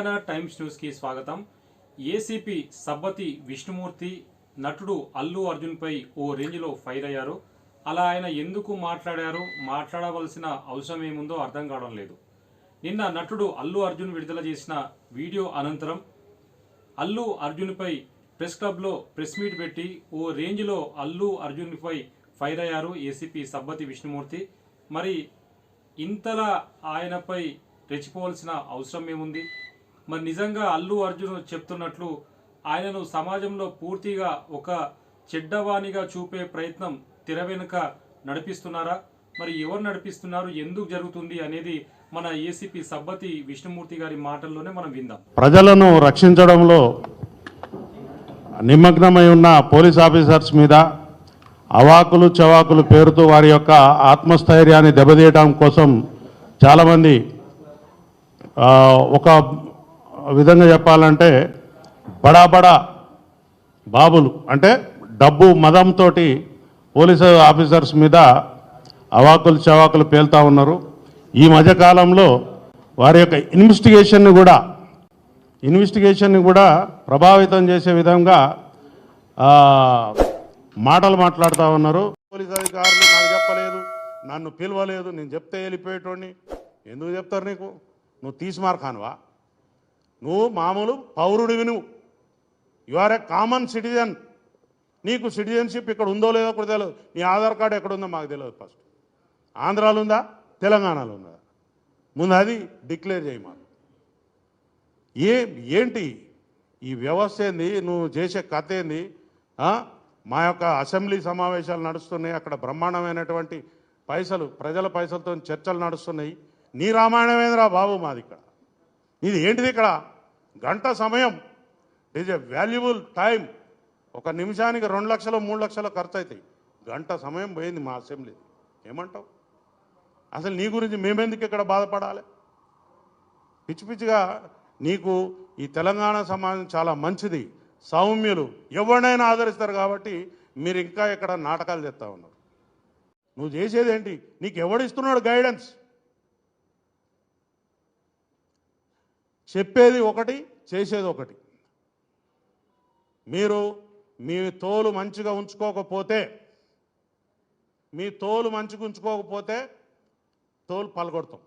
Telangana times న్యూస్కి స్వాగతం. ACP Sabbathi Vishnumurthy నటుడు అల్లు అర్జున్పై ఓ రేంజ్లో ఫైర్ అయ్యారు అలా ఆయన ఎందుకు మాట్లాడారు? మాట్లాడవలసిన అవసరం ఏముందో అర్థం కావడం లేదు. నిన్న నటుడు అల్లు అర్జున్ విడుదల చేసిన వీడియో అనంతరం అల్లు అర్జున్పై ప్రెస్ క్లబ్లో ప్రెస్ మీట్ పెట్టి ఓ రేంజ్లో అల్లు అర్జున్పై ఫైర్ అయ్యారు ఏసీపీ సబ్బతి విష్ణుమూర్తి. మరి ఇంతలా ఆయనపై రెచ్చిపోవాల్సిన అవసరం ఏముంది మరి నిజంగా అల్లు అర్జున్ చెప్తున్నట్లు ఆయనను సమాజంలో పూర్తిగా ఒక చెడ్డవాణిగా చూపే ప్రయత్నం తెర వెనుక నడిపిస్తున్నారా? మరి ఎవరు నడిపిస్తున్నారు? ఎందుకు జరుగుతుంది అనేది మన ఏసీపీ సబ్బతి విష్ణుమూర్తి గారి మాటల్లోనే మనం విందాం. ప్రజలను రక్షించడంలో నిమగ్నమై ఉన్న పోలీస్ ఆఫీసర్స్ మీద అవాకులు చవాకులు పేరుతో వారి యొక్క ఆత్మస్థైర్యాన్ని దెబ్బతీయడం కోసం చాలామంది ఒక విధంగా చెప్పాలంటే బడా బడా బాబులు అంటే డబ్బు మదంతో పోలీసు ఆఫీసర్స్ మీద అవాకులు చవాకులు పేలుతా ఉన్నారు. ఈ మధ్యకాలంలో వారి యొక్క ఇన్వెస్టిగేషన్ని కూడా ఇన్వెస్టిగేషన్ని కూడా ప్రభావితం చేసే విధంగా మాటలు మాట్లాడుతూ ఉన్నారు. పోలీస్ అధికారులు నాకు చెప్పలేదు నన్ను పిలవలేదు నేను చెప్తే వెళ్ళిపోయేటోడిని. ఎందుకు చెప్తారు నీకు? నువ్వు తీసి ఖాన్వా నువ్వు మామూలు పౌరుడివి నువ్వు you are a common citizen నీకు సిటిజన్షిప్ ఇక్కడ ఉందో లేదో కూడా తెలియదు నీ ఆధార్ కార్డు ఎక్కడ ఉందో మాకు తెలియదు ఫస్ట్ ఆంధ్రాలో ఉందా తెలంగాణలో ఉందా ముందు అది డిక్లేర్ చేయి మాకు. ఏ ఏంటి? ఈ వ్యవస్థ ఏంది? నువ్వు చేసే కథ ఏంది? మా యొక్క అసెంబ్లీ సమావేశాలు నడుస్తున్నాయి. అక్కడ బ్రహ్మాండమైనటువంటి పైసలు ప్రజల పైసలతో చర్చలు నడుస్తున్నాయి. నీ రామాయణమేంద్రా బాబు మాది ఇక్కడ ఇది ఏంటిది ఇక్కడ? గంట సమయం. ఈజ్ ఎ వాల్యుబుల్ టైం ఒక నిమిషానికి రెండు లక్షలు మూడు లక్షలు ఖర్చు అవుతాయి గంట సమయం పోయింది మా అసెంబ్లీ ఏమంటావు? అసలు నీ గురించి మేమెందుకు ఇక్కడ బాధపడాలి? పిచ్చి పిచ్చిగా నీకు ఈ తెలంగాణ సమాజం చాలా మంచిది. సౌమ్యులు. ఎవరినైనా ఆదరిస్తారు కాబట్టి మీరు ఇంకా ఇక్కడ నాటకాలు చేస్తా ఉన్నారు. నువ్వు చేసేదేంటి? నీకు ఎవడిస్తున్నాడు గైడెన్స్ చెప్పేది ఒకటి చేసేది ఒకటి. మీరు మీ తోలు మంచిగా ఉంచుకోకపోతే మీ తోలు మంచిగా ఉంచుకోకపోతే తోలు పలగొడతాం.